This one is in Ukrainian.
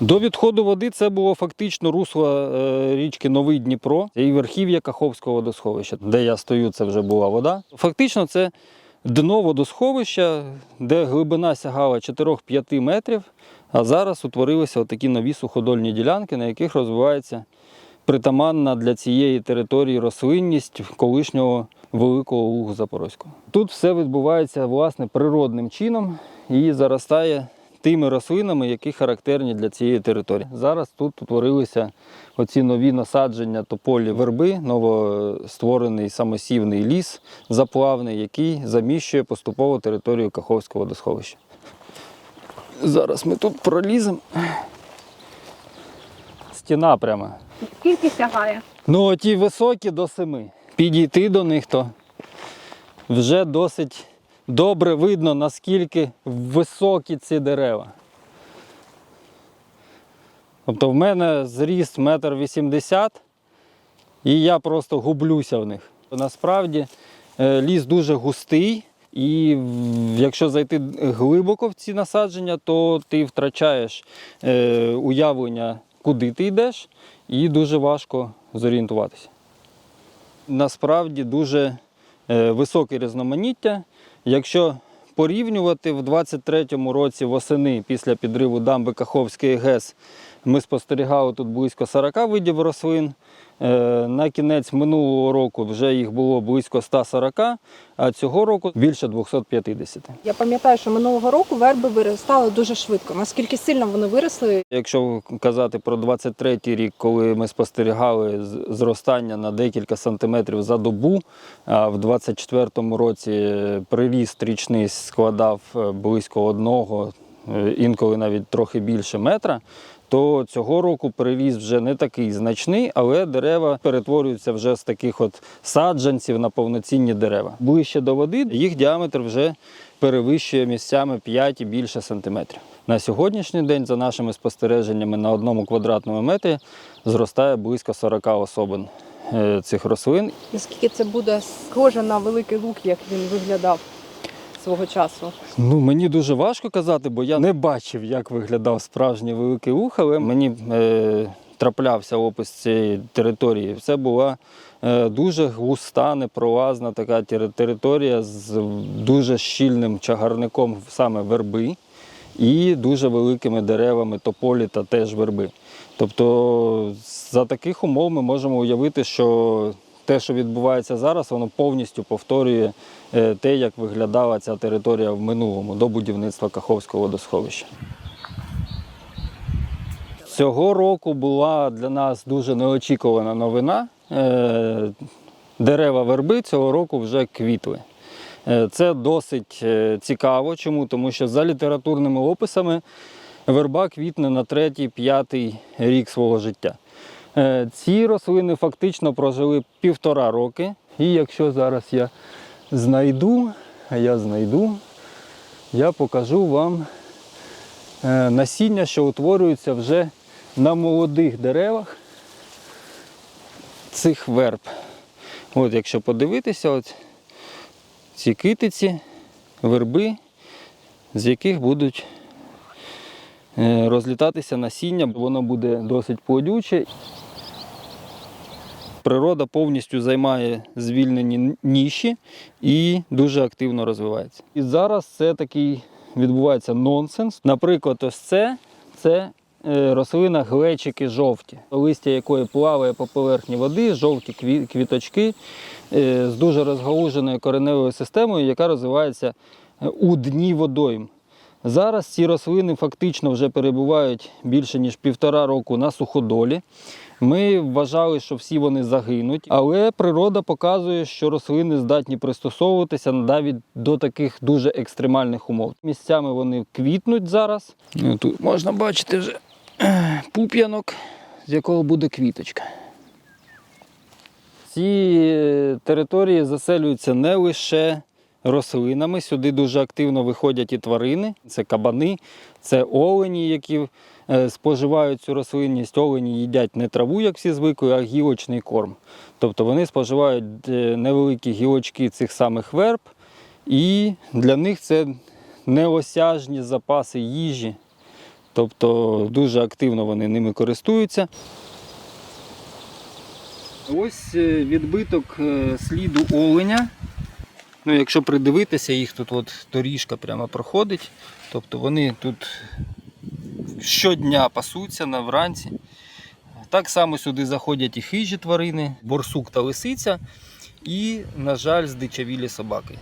До відходу води це було фактично русло е, річки Новий Дніпро і верхів'я Каховського водосховища, де я стою, це вже була вода. Фактично, це дно водосховища, де глибина сягала 4-5 метрів, а зараз утворилися такі нові суходольні ділянки, на яких розвивається притаманна для цієї території рослинність колишнього великого лугу Запорозького. Тут все відбувається власне природним чином і заростає тими рослинами, які характерні для цієї території. Зараз тут утворилися оці нові насадження тополі верби, новостворений самосівний ліс заплавний, який заміщує поступово територію Каховського водосховища. Зараз ми тут проліземо. Стіна прямо. Скільки сягає? Ну, ті високі до семи. Підійти до них то вже досить добре видно, наскільки високі ці дерева. Тобто в мене зріст метр вісімдесят, і я просто гублюся в них. Насправді е, ліс дуже густий, і якщо зайти глибоко в ці насадження, то ти втрачаєш е, уявлення, куди ти йдеш, і дуже важко зорієнтуватися. Насправді дуже е, високе різноманіття. Якщо порівнювати в 23-му році восени після підриву дамби Каховської ГЕС, ми спостерігали тут близько 40 видів рослин. Е, На кінець минулого року вже їх було близько 140, а цього року більше 250. Я пам'ятаю, що минулого року верби виростали дуже швидко. Наскільки сильно вони виросли? Якщо казати про 23-й рік, коли ми спостерігали зростання на декілька сантиметрів за добу, а в 24-му році приріст річний складав е, близько одного, інколи навіть трохи більше метра, то цього року приріст вже не такий значний, але дерева перетворюються вже з таких от саджанців на повноцінні дерева. Ближче до води їх діаметр вже перевищує місцями 5 і більше сантиметрів. На сьогоднішній день, за нашими спостереженнями, на одному квадратному метрі зростає близько 40 особин е, цих рослин. Наскільки це буде схоже на великий лук, як він виглядав свого часу? Ну, мені дуже важко казати, бо я не бачив, як виглядав справжній великий ух, але мені е, траплявся опис цієї території. Це була е, дуже густа, непролазна така територія з дуже щільним чагарником саме верби і дуже великими деревами тополі та теж верби. Тобто, за таких умов ми можемо уявити, що те, що відбувається зараз, воно повністю повторює е, те, як виглядала ця територія в минулому до будівництва Каховського водосховища. Цього року була для нас дуже неочікувана новина. Е, Дерева верби цього року вже квітли. Е, Це досить цікаво. Чому? Тому що за літературними описами верба квітне на третій, п'ятий рік свого життя. Е, Ці рослини фактично прожили півтора роки. І якщо зараз я знайду, я знайду, я покажу вам е, насіння, що утворюються вже на молодих деревах цих верб. От якщо подивитися, от ці китиці, верби, з яких будуть е, розлітатися насіння, воно буде досить плодюче. Природа повністю займає звільнені ніші і дуже активно розвивається. І зараз це такий відбувається нонсенс. Наприклад, ось це, це е, рослина глечики жовті, листя якої плаває по поверхні води, жовті квіточки е, з дуже розгалуженою кореневою системою, яка розвивається е, у дні водойм. Зараз ці рослини фактично вже перебувають більше ніж півтора року на суходолі. Ми вважали, що всі вони загинуть, але природа показує, що рослини здатні пристосовуватися навіть до таких дуже екстремальних умов. Місцями вони квітнуть зараз. Ну, Тут можна бачити вже пуп'янок, з якого буде квіточка. Ці е, території заселюються не лише рослинами. Сюди дуже активно виходять і тварини. Це кабани, це олені, які е, споживають цю рослинність. Олені їдять не траву, як всі звикли, а гілочний корм. Тобто вони споживають е, невеликі гілочки цих самих верб, і для них це неосяжні запаси їжі. Тобто дуже активно вони ними користуються. Ось е, відбиток сліду оленя. Ну, якщо придивитися, їх тут от доріжка прямо проходить. Тобто вони тут щодня пасуться на вранці. Так само сюди заходять і хижі тварини, борсук та лисиця, і, на жаль, здичавілі собаки.